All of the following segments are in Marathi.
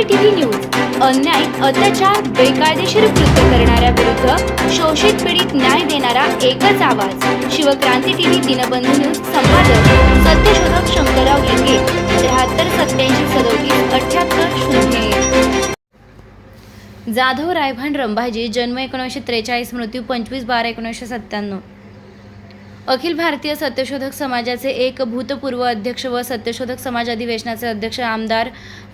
सीसीटीव्ही न्यूज अन्याय अत्याचार बेकायदेशीर कृत्य करणाऱ्या विरुद्ध शोषित पीडित न्याय देणारा एकच आवाज. शिवक्रांती टीव्ही दिनबंधू न्यूज संपादक सत्यशोधक शंकरराव लिंगे त्र्याहत्तर सत्याऐंशी सदोतीस अठ्याहत्तर शून्य जाधव रायभान रंभाजी जन्म एकोणीसशे त्रेचाळीस मृत्यू पंचवीस बारा एकोणीसशे सत्त्याण्णव. अखिल भारतीय सत्यशोधक समाजाचे एक भूतपूर्व अध्यक्ष व सत्यशोधक समाज अधिवेशनाचे अध्यक्ष आमदार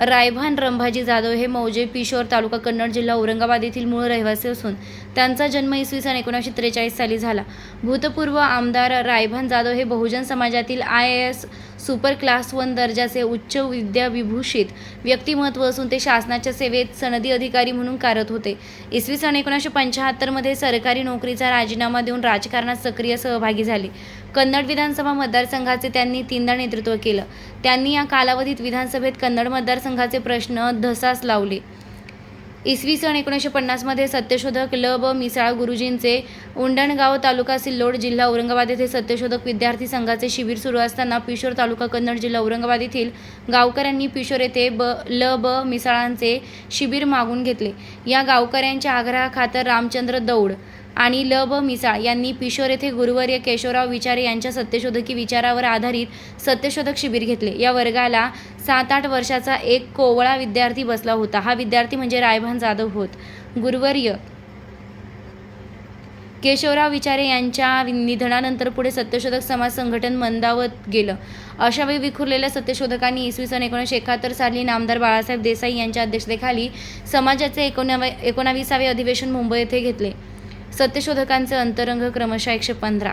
रायभान रंभाजी जाधव हे मौजे पिशोर तालुका कन्नड जिल्हा औरंगाबाद येथील मूळ रहिवासी असून त्यांचा जन्म इसवी सन एकोणीसशे त्रेचाळीस साली झाला. भूतपूर्व आमदार रायभान जाधव हे बहुजन समाजातील I A S super class one दर्जाचे उच्च विद्याविभूषित व्यक्तिमत्व असून ते शासनाच्या सेवेत सनदी अधिकारी म्हणून कार्यरत होते. इसवी सन एकोणीसशे पंच्याहत्तरमध्ये सरकारी नोकरीचा राजीनामा देऊन राजकारणात सक्रिय सहभागी झाले. कन्नड विधानसभा मतदारसंघाचे त्यांनी तीनदा नेतृत्व केलं. त्यांनी या कालावधीत विधानसभेत कन्नड मतदारसंघाचे प्रश्न धसास लावले. इसवी सन एकोणीसशे पन्नासमध्ये सत्यशोधक ल ब मिसाळ गुरुजींचे उंडणगाव तालुका सिल्लोड जिल्हा औरंगाबाद येथे सत्यशोधक विद्यार्थी संघाचे शिबिर सुरू असताना पिशोर तालुका कन्नड जिल्हा औरंगाबाद येथील गावकऱ्यांनी पिशोर येथे ब ल ब मिसाळांचे शिबिर मागून घेतले. या गावकऱ्यांच्या आग्रहाखातर रामचंद्र दौड आणि ल ब मिसाळ यांनी पिशोर येथे गुरुवर्य केशवराव विचारे यांच्या सत्यशोधकी विचारावर आधारित सत्यशोधक शिबिर घेतले. या वर्गाला सात आठ वर्षाचा एक कोवळा विद्यार्थी बसला होता. हा विद्यार्थी म्हणजे रायभान जाधव होत. गुरुवर्य केशवराव विचारे यांच्या निधनानंतर पुढे सत्यशोधक समाज संघटन मंदावत गेलं. अशा वेळी विखुरलेल्या सत्यशोधकांनी इसवी सन एकोणीसशे एकाहत्तर साली नामदार बाळासाहेब देसाई यांच्या अध्यक्षतेखाली समाजाचे एकोणावे एकोणाविसावे अधिवेशन मुंबई येथे घेतले. सत्यशोधकांचे अंतरंग क्रमशः एकशे पंधरा.